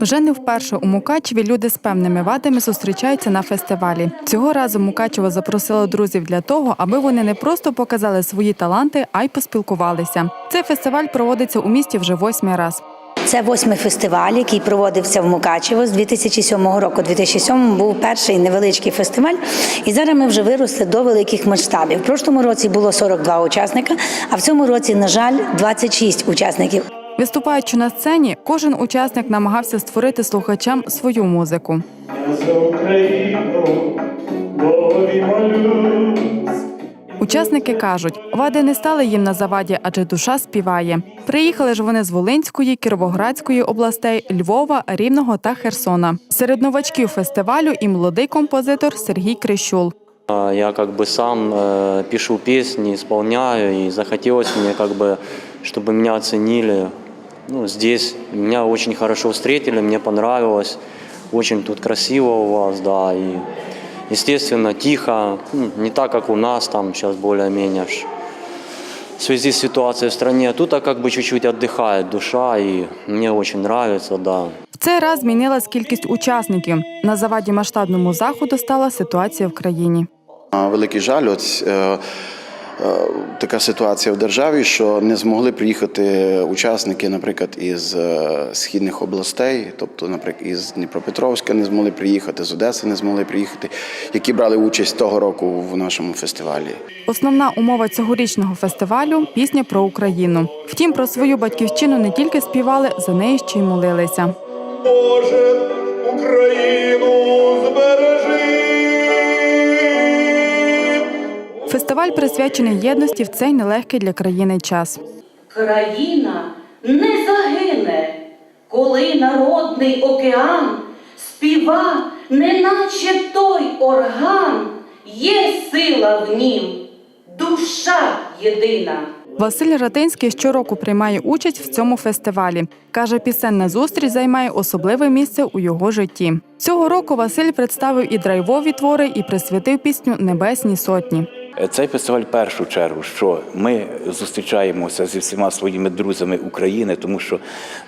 Вже не вперше у Мукачеві люди з певними вадами зустрічаються на фестивалі. Цього разу Мукачево запросило друзів для того, аби вони не просто показали свої таланти, а й поспілкувалися. Цей фестиваль проводиться у місті вже восьмий раз. Це восьмий фестиваль, який проводився в Мукачево з 2007 року. 2007 був перший невеличкий фестиваль, і зараз ми вже виросли до великих масштабів. В прошлому році було 42 учасника, а в цьому році, на жаль, 26 учасників. Виступаючи на сцені, кожен учасник намагався створити слухачам свою музику. Я за Україну, Богові молюсь. Учасники кажуть, вади не стали їм на заваді, адже душа співає. Приїхали ж вони з Волинської, Кіровоградської областей, Львова, Рівного та Херсона. Серед новачків фестивалю і молодий композитор Сергій Крищул. А, Я как бы сам э, пишу песни, исполняю, и захотелось мне как бы, чтобы меня оценили. Ну, здесь меня очень хорошо встретили, мне понравилось, очень тут красиво у вас, да, и естественно тихо, ну, не так, как у нас там сейчас более-менее. В связи с ситуацией в стране, тут а как бы чуть-чуть отдыхает душа, и мне очень нравится, да. В цей раз змінилась кількість учасників. На заваді масштабному заходу стала ситуація в країні. Великий жаль, е, е, така ситуація в державі, що не змогли приїхати учасники, наприклад, із е, східних областей, тобто, наприклад, із Дніпропетровська не змогли приїхати, з Одеси не змогли приїхати, які брали участь того року в нашому фестивалі. Основна умова цьогорічного фестивалю пісня про Україну. Втім, про свою батьківщину не тільки співали, за неї ще й молилися. Боже, Україну збережи. Фестиваль присвячений єдності в цей нелегкий для країни час. Країна не загине, коли народний океан співа, неначе той орган, є сила в нім, душа єдина. Василь Ратинський щороку приймає участь в цьому фестивалі. Каже, пісенна зустріч займає особливе місце у його житті. Цього року Василь представив і драйвові твори, і присвятив пісню Небесні сотні. Цей фестиваль в першу чергу, що ми зустрічаємося зі всіма своїми друзями України, тому що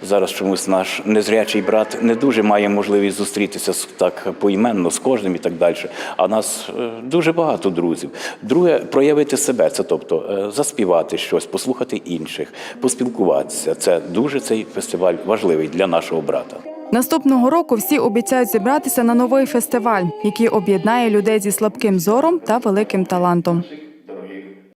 зараз чомусь наш незрячий брат не дуже має можливість зустрітися так поіменно з кожним і так далі. А нас е, дуже багато друзів. Друге, проявити себе, це тобто е, заспівати щось, послухати інших, поспілкуватися. Це дуже цей фестиваль важливий для нашого брата. Наступного року всі обіцяють зібратися на новий фестиваль, який об'єднає людей зі слабким зором та великим талантом.